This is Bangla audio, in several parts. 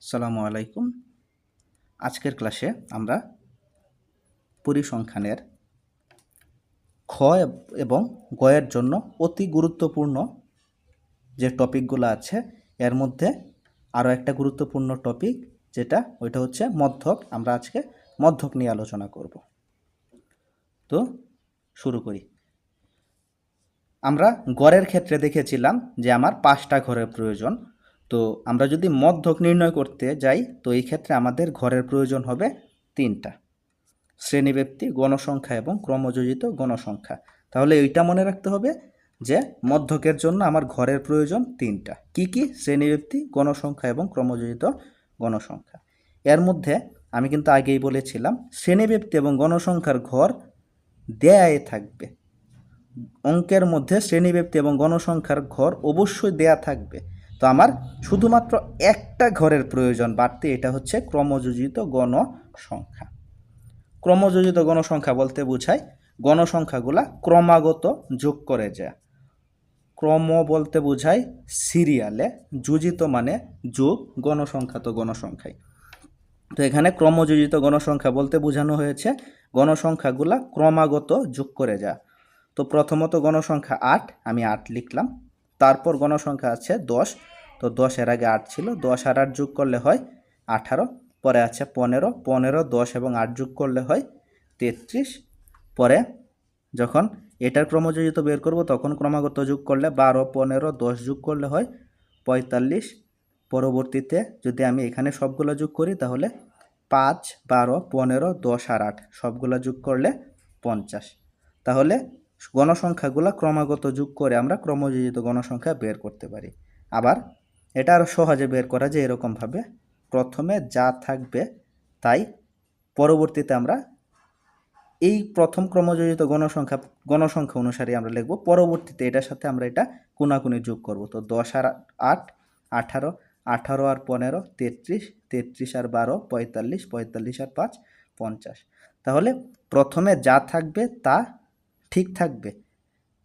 সালামু আলাইকুম। আজকের ক্লাসে আমরা পরিসংখ্যানের খ এবং গয়ের জন্য অতি গুরুত্বপূর্ণ যে টপিকগুলো আছে, এর মধ্যে আরও একটা গুরুত্বপূর্ণ টপিক যেটা, ওইটা হচ্ছে মধ্যক। আমরা আজকে মধ্যক নিয়ে আলোচনা করব। তো শুরু করি। আমরা গড়ের ক্ষেত্রে দেখেছিলাম যে আমার পাঁচটা ঘরের প্রয়োজন। তো আমরা যদি মধ্যক নির্ণয় করতে যাই, তো এই ক্ষেত্রে আমাদের ঘরের প্রয়োজন হবে তিনটা। শ্রেণীব্যক্তি গণসংখ্যা এবং ক্রমযোজিত গণসংখ্যা। তাহলে এইটা মনে রাখতে হবে যে মধ্যকের জন্য আমার ঘরের প্রয়োজন তিনটা। কি কি? শ্রেণীব্যক্তি গণসংখ্যা এবং ক্রমযোজিত গণসংখ্যা। এর মধ্যে আমি কিন্তু আগেই বলেছিলাম শ্রেণীব্যক্তি এবং গণসংখ্যার ঘর দেয়ায় থাকবে। অঙ্কের মধ্যে শ্রেণীব্যক্তি এবং গণসংখ্যার ঘর অবশ্যই দেয়া থাকবে। তো আমার শুধুমাত্র একটা ঘরের প্রয়োজন বাড়তে, এটা হচ্ছে ক্রমযোজিত গণসংখ্যা। ক্রমযোজিত গণসংখ্যা বলতে বোঝায় গণসংখ্যাগুলা ক্রমাগত যোগ করে যায়। ক্রম বলতে বোঝায় সিরিয়ালে, যোজিত মানে যোগ, গণসংখ্যা তো গণসংখ্যাই। তো এখানে ক্রমযোজিত গণসংখ্যা বলতে বোঝানো হয়েছে গণসংখ্যাগুলা ক্রমাগত যোগ করে যা তো প্রথমত গণসংখ্যা আট, আমি আট লিখলাম। তারপর গণসংখ্যা আছে দশ। তো দশের আগে আট ছিল। দশ আর আট যোগ করলে হয় আঠারো। পরে আছে পনেরো। পনেরো, দশ এবং আট যোগ করলে হয় তেত্রিশ। পরে যখন এটার ক্রমযোজিত বের করব, তখন ক্রমাগত যোগ করলে বারো, পনেরো, দশ যোগ করলে হয় পঁয়তাল্লিশ। পরবর্তীতে যদি আমি এখানে সবগুলো যোগ করি, তাহলে পাঁচ, বারো, পনেরো, দশ আর আট সবগুলো যোগ করলে পঞ্চাশ। তাহলে গণসংখ্যাগুলো ক্রমাগত যোগ করে আমরা ক্রমযোজিত গণসংখ্যা বের করতে পারি। আবার এটা আরও সহজে বের করা যায় এরকমভাবে। প্রথমে যা থাকবে তাই পরবর্তীতে আমরা এই প্রথম ক্রমযোজিত গণসংখ্যা গণসংখ্যা অনুসারে আমরা লিখব। পরবর্তীতে এটার সাথে আমরা এটা কোনাকুনি যোগ করব। তো দশ আর আট, আঠারো আঠারো আর পনেরো, তেত্রিশ তেত্রিশ আর বারো, পঁয়তাল্লিশ পঁয়তাল্লিশ আর পাঁচ, পঞ্চাশ। তাহলে প্রথমে যা থাকবে তা ঠিক থাকবে।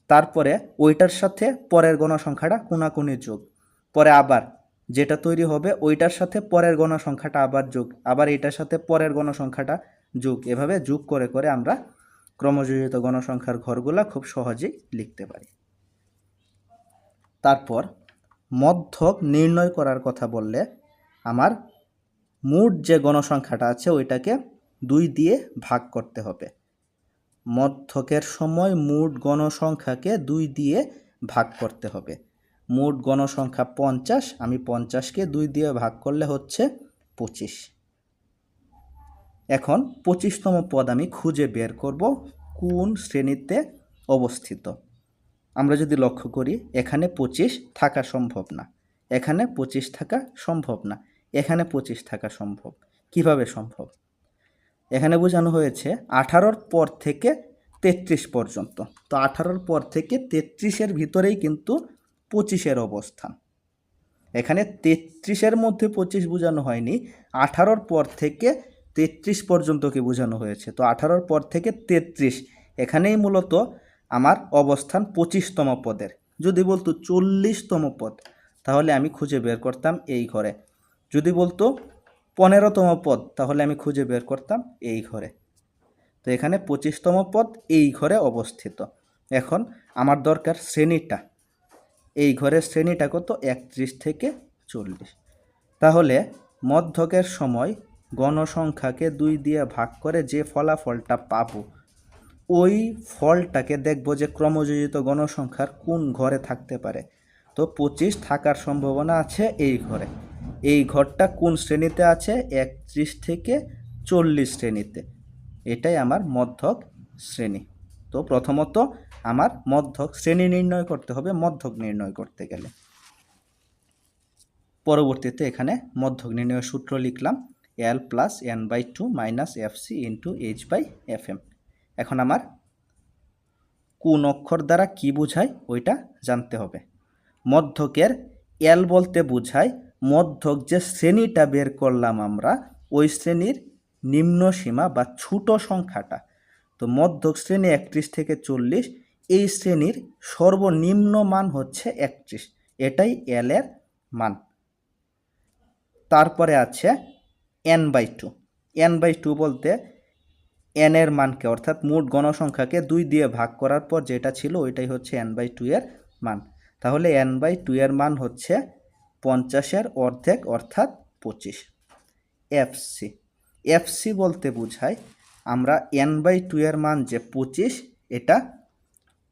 তারপরে ওইটার সাথে পরের গণসংখ্যাটা কোনাকুনি যোগ। পরে আবার যেটা তৈরি হবে ওইটার সাথে পরের গণসংখ্যাটা আবার যোগ। আবার এটার সাথে পরের গণসংখ্যাটা যোগ। এভাবে যোগ করে করে আমরা ক্রমযোজিত গণসংখ্যার ঘরগুলা খুব সহজেই লিখতে পারি। তারপর মধ্যক নির্ণয় করার কথা বললে আমার মোট যে গণসংখ্যাটা আছে ওইটাকে দুই দিয়ে ভাগ করতে হবে। মধ্যকের সময় মোট গণসংখ্যাকে দুই দিয়ে ভাগ করতে হবে। মোট গণসংখ্যা পঞ্চাশ, আমি পঞ্চাশকে দুই দিয়ে ভাগ করলে হচ্ছে পঁচিশ। এখন পঁচিশতম পদ আমি খুঁজে বের করব কোন শ্রেণীতে অবস্থিত। আমরা যদি লক্ষ্য করি, এখানে পঁচিশ থাকা সম্ভব না, এখানে পঁচিশ থাকা সম্ভব না, এখানে পঁচিশ থাকা সম্ভব। কীভাবে সম্ভব? এখানে বোঝানো হয়েছে আঠারোর পর থেকে তেত্রিশ পর্যন্ত। তো আঠারোর পর থেকে তেত্রিশের ভিতরেই কিন্তু পঁচিশের অবস্থান। এখানে তেত্রিশের মধ্যে পঁচিশ বোঝানো হয়নি, আঠারোর পর থেকে তেত্রিশ পর্যন্তকে বোঝানো হয়েছে? তো আঠারোর পর থেকে তেত্রিশ, এখানেই মূলত আমার অবস্থান পঁচিশতম পদের। যদি বলতো চল্লিশতম পদ, তাহলে আমি খুঁজে বের করতাম এই ঘরে। যদি বলতো পনেরোতম পদ, তাহলে আমি খুঁজে বের করতাম এই ঘরে। তো এখানে পঁচিশতম পদ এই ঘরে অবস্থিত। এখন আমার দরকার শ্রেণীটা। এই ঘরের শ্রেণীটা কত? একত্রিশ থেকে চল্লিশ। তাহলে মধ্যকের সময় গণসংখ্যাকে দুই দিয়ে ভাগ করে যে ফলাফলটা পাবো, ওই ফলটাকে দেখব যে ক্রমযোজিত গণসংখ্যার কোন ঘরে থাকতে পারে। তো পঁচিশ থাকার সম্ভাবনা আছে এই ঘরে। এই ঘরটা কোন শ্রেণীতে আছে? একত্রিশ থেকে চল্লিশ শ্রেণীতে। এটাই আমার মধ্যক শ্রেণি। তো প্রথমত আমার মধ্যক শ্রেণি নির্ণয় করতে হবে, মধ্যক নির্ণয় করতে গেলে। পরবর্তীতে এখানে মধ্যক নির্ণয়ের সূত্র লিখলাম L plus N by two minus F C into H by F M এখন আমার কোন অক্ষর দ্বারা কি বোঝায়? ওইটা জানতে হবে। মধ্যকের এল বলতে বোঝায় মধ্যক যে শ্রেণীটা বের করলাম আমরা, ওই শ্রেণির নিম্ন সীমা বা ছোট সংখ্যাটা। তো মধ্যক শ্রেণি একত্রিশ থেকে চল্লিশ, এই শ্রেণির সর্বনিম্ন মান হচ্ছে একত্রিশ। এটাই এল এর মান। তারপরে আছে N by two N by two বলতে এন এর মানকে, অর্থাৎ মোট গণসংখ্যাকে দুই দিয়ে ভাগ করার পর যেটা ছিল, ওইটাই হচ্ছে এন বাই টু এর মান। তাহলে এন বাই টু এর মান হচ্ছে পঞ্চাশের অর্ধেক অর্থাৎ পঁচিশ। এফসি এফসি বলতে বোঝায় আমরা এন বাই টু এর মান যে পঁচিশ, এটা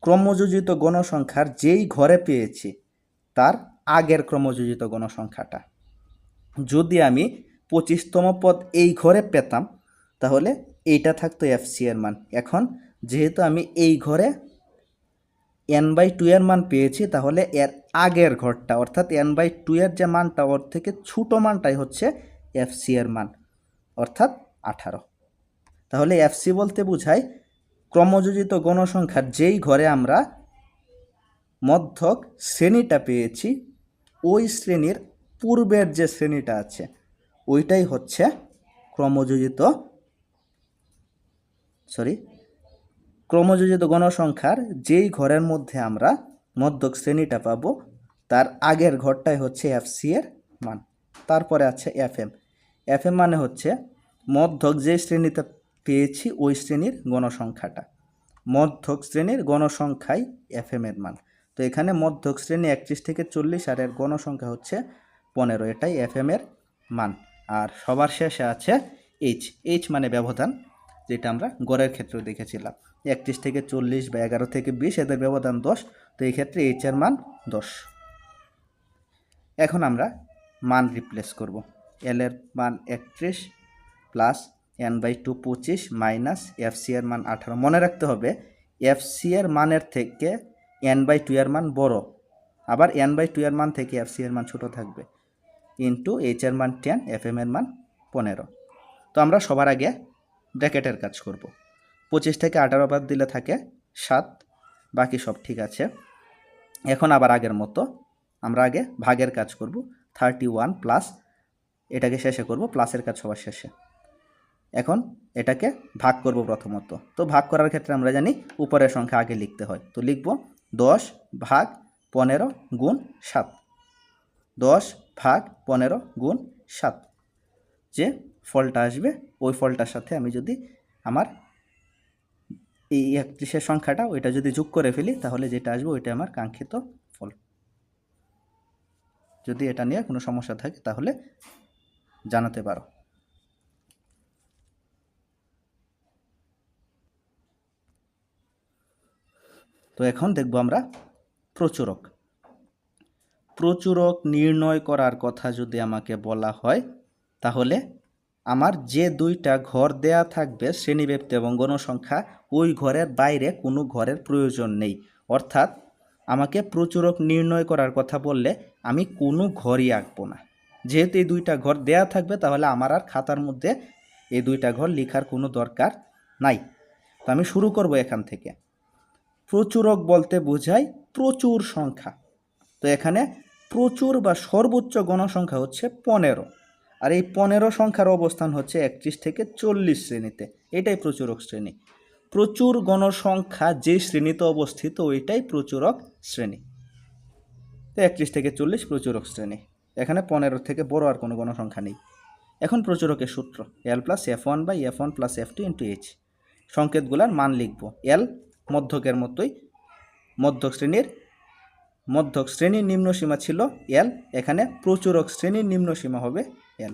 ক্রমযোজিত গণসংখ্যার যেই ঘরে পেয়েছি, তার আগের ক্রমযোজিত গণসংখ্যাটা। যদি আমি পঁচিশতম পদ এই ঘরে পেতাম, তাহলে এইটা থাকতো এফসি এর মান। এখন যেহেতু আমি এই ঘরে এন বাই টু এর মান পেয়েছি, তাহলে এর আগের ঘরটা, অর্থাৎ এন বাই টু এর যে মানটা, ওর থেকে ছোটো মানটাই হচ্ছে এফসি এর মান, অর্থাৎ আঠারো। তাহলে এফসি বলতে বোঝায় ক্রমযোজিত গণসংখ্যার যেই ঘরে আমরা মধ্যক শ্রেণীটা পেয়েছি, ওই শ্রেণির পূর্বের যে শ্রেণীটা আছে, ওইটাই হচ্ছে ক্রমযোজিত সরি ক্রমযোজিত গণসংখ্যার যেই ঘরের মধ্যে আমরা মধ্যক শ্রেণীটা পাবো, তার আগের ঘরটাই হচ্ছে এফ সি এর মান। তারপরে আছে এফএম এফএম মানে হচ্ছে মধ্যক যে শ্রেণীতে পেয়েছি, ওই শ্রেণির গণসংখ্যাটা। মধ্যক শ্রেণির গণসংখ্যাই এফএম এর মান। তো এখানে মধ্যক শ্রেণি একত্রিশ থেকে চল্লিশ, আর এর গণসংখ্যা হচ্ছে পনেরো। এটাই এফএম এর মান। আর সবার শেষে আছে এইচ এইচ মানে ব্যবধান, যেটা আমরা গড়ের ক্ষেত্রেও দেখেছিলাম। একত্রিশ থেকে চল্লিশ বা এগারো থেকে বিশ এদের ব্যবধান দশ, তো এই ক্ষেত্রে এইচ এর মান দশ। এখন আমরা মান রিপ্লেস করব। এল এর মান একত্রিশ প্লাস এন বাই টু পঁচিশ মাইনাস এফ সি এর মান আঠারো। মনে রাখতে হবে এফ সি এর মানের থেকে এন বাই টু এর মান বড়, আবার এন বাই টু এর মান থেকে এফ সি এর মান ছোট থাকবে ইন্টু এইচ এর মান টেন এফ এম এর মান পনেরো। তো আমরা সবার আগে ব্র্যাকেটের কাজ করব। পঁচিশ থেকে আঠারো বাদ দিলে থাকে সাত, বাকি সব ঠিক আছে। এখন আবার আগের মতো, আমরা আগে ভাগের কাজ করব থার্টি ওয়ান প্লাস এটাকে শেষে করব প্লাসের কাজ সবার শেষে। এখন এটাকে ভাগ করব প্রথমত। তো ভাগ করার ক্ষেত্রে আমরা জানি উপরের সংখ্যা আগে লিখতে হয়। তো লিখব দশ ভাগ পনেরো গুণ সাত। দশ ভাগ পনেরো গুণ সাত। যে ফলটা আসবে, ওই ফলটার সাথে আমি যদি আমার এই একত্রিশের সংখ্যাটা, ওইটা যদি যোগ করে ফেলি, তাহলে যেটা আসবে, ওইটা আমার কাঙ্ক্ষিত ফল। যদি এটা নিয়ে কোনো সমস্যা থাকে, তাহলে জানাতে পারো। তো এখন দেখব আমরা প্রচুরক। প্রচুরক নির্ণয় করার কথা যদি আমাকে বলা হয়, তাহলে আমার যে দুইটা ঘর দেয়া থাকবে শ্রেণীব্যাপ্তি এবং গণসংখ্যা, ওই ঘরের বাইরে কোনো ঘরের প্রয়োজন নেই। অর্থাৎ আমাকে প্রচুরক নির্ণয় করার কথা বললে আমি কোনো ঘরই আঁকবো না। যেহেতু এই দুইটা ঘর দেয়া থাকবে, তাহলে আমার আর খাতার মধ্যে এই দুইটা ঘর লেখার কোনো দরকার নাই। তো আমি শুরু করব এখান থেকে। প্রচুরক বলতে বোঝায় প্রচুর সংখ্যা। তো এখানে প্রচুর বা সর্বোচ্চ গণসংখ্যা হচ্ছে পনেরো। আর এই পনেরো সংখ্যার অবস্থান হচ্ছে একত্রিশ থেকে চল্লিশ শ্রেণীতে। এটাই প্রচুরক শ্রেণি। প্রচুর গণসংখ্যা যে শ্রেণীতে অবস্থিত, ওইটাই প্রচুরক শ্রেণি। তো একত্রিশ থেকে চল্লিশ প্রচুরক শ্রেণি। এখানে পনেরো থেকে বড় আর কোনো গণসংখ্যা নেই। এখন প্রচুরকের সূত্র। L plus F one by F one plus F two into H সংকেতগুলার মান লিখব। এল মধ্যকের মতোই। মধ্যক শ্রেণির মধ্যক শ্রেণির নিম্নসীমা ছিল এল এখানে প্রচুরক শ্রেণির নিম্নসীমা হবে এল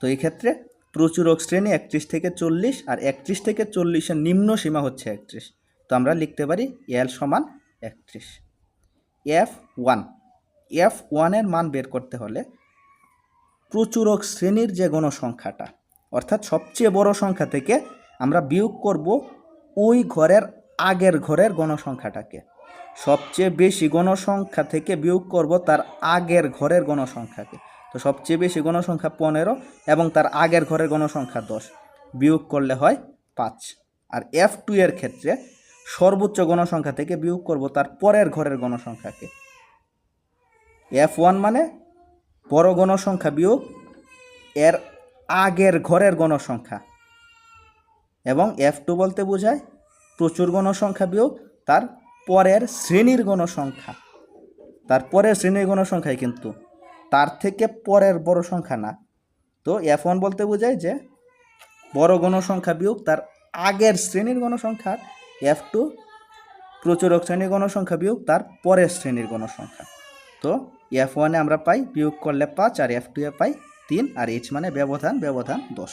তো এই ক্ষেত্রে প্রচুরক শ্রেণি একত্রিশ থেকে চল্লিশ আর একত্রিশ থেকে চল্লিশের নিম্ন সীমা হচ্ছে একত্রিশ। তো আমরা লিখতে পারি এল সমান একত্রিশ। F one. এফ ওয়ানের মান বের করতে হলে প্রচুরক শ্রেণির যে গণসংখ্যাটা, অর্থাৎ সবচেয়ে বড় সংখ্যা থেকে আমরা বিয়োগ করব ওই ঘরের আগের ঘরের গণসংখ্যাটাকে। সবচেয়ে বেশি গণসংখ্যা থেকে বিয়োগ করব তার আগের ঘরের গণসংখ্যাকে। তো সবচেয়ে বেশি গণসংখ্যা পনেরো এবং তার আগের ঘরের গণসংখ্যা দশ। বিয়োগ করলে হয় পাঁচ। আর এফ টু এর ক্ষেত্রে সর্বোচ্চ গণসংখ্যা থেকে বিয়োগ করব তার পরের ঘরের গণসংখ্যাকে। এফ ওয়ান মানে বড় গণসংখ্যা বিয়োগ এর আগের ঘরের গণসংখ্যা। এবং এফ টু বলতে বোঝায় প্রচুর গণসংখ্যা বিয়োগ তার পরের শ্রেণির গণসংখ্যা। তার পরের শ্রেণির গণসংখ্যায় কিন্তু তার থেকে পরের বড় সংখ্যা না। তো এফ ওয়ান বলতে বোঝায় যে বড় গণসংখ্যা বিয়োগ তার আগের শ্রেণির গণসংখ্যার এফ টু প্রচুরক শ্রেণির গণসংখ্যা বিয়োগ তার পরের শ্রেণির গণসংখ্যা। তো এফ ওয়ানে আমরা পাই বিয়োগ করলে পাঁচ আর এফ টু এ পাই তিন আর এইচ মানে ব্যবধান ব্যবধান দশ।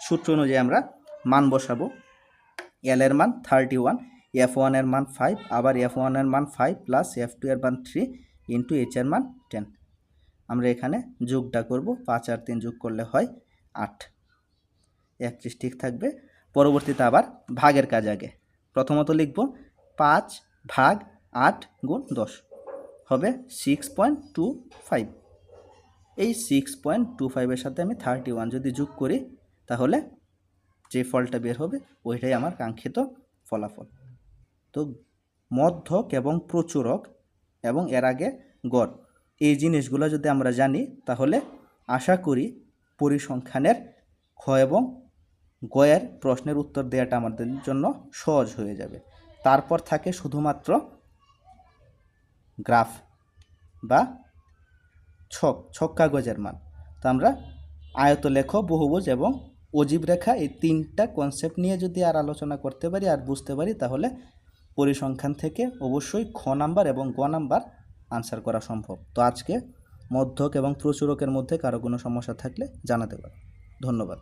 সূত্র অনুযায়ী আমরা মান বসাবো। এল এর মান থার্টি ওয়ান এফ ওয়ানের মান ফাইভ আবার এফ ওয়ানের মান ফাইভ প্লাস এফ টু এর মান থ্রি ইন্টু এইচ এর মান টেন আমরা এখানে যোগটা করব, পাঁচ আর তিন যোগ করলে হয় আট। একত্রিশ ঠিক থাকবে। পরবর্তীতে আবার ভাগের কাজ আগে। প্রথমত লিখব পাঁচ ভাগ আট গুণ দশ। হবে সিক্স পয়েন্ট টু ফাইভ এই সিক্স পয়েন্ট টু ফাইভের সাথে আমি থার্টি ওয়ান যদি যোগ করি, তাহলে যে ফলটা বের হবে, ওইটাই আমার কাঙ্ক্ষিত ফলাফল। তো মধ্যক এবং প্রচুরক এবং এর আগে গড়। এই জিনিসগুলো যদি আমরা জানি, তাহলে আশা করি পরিসংখ্যানের খ এবং গয়ের প্রশ্নের উত্তর দেওয়াটা আমাদের জন্য সহজ হয়ে যাবে। তারপর থাকে শুধুমাত্র গ্রাফ বা ছক ছক কাগজের মান। তো আমরা আয়ত আয়তলেখ, বহুভুজ এবং অজীব রেখা এই তিনটা কনসেপ্ট নিয়ে যদি আর আলোচনা করতে পারি আর বুঝতে পারি, তাহলে পরিসংখ্যান থেকে অবশ্যই খ নাম্বার এবং গ নাম্বার আনসার করা সম্ভব। তো আজকে মধ্যক এবং প্রচুরকের মধ্যে কারও কোনো সমস্যা থাকলে জানাতে পারো ধন্যবাদ।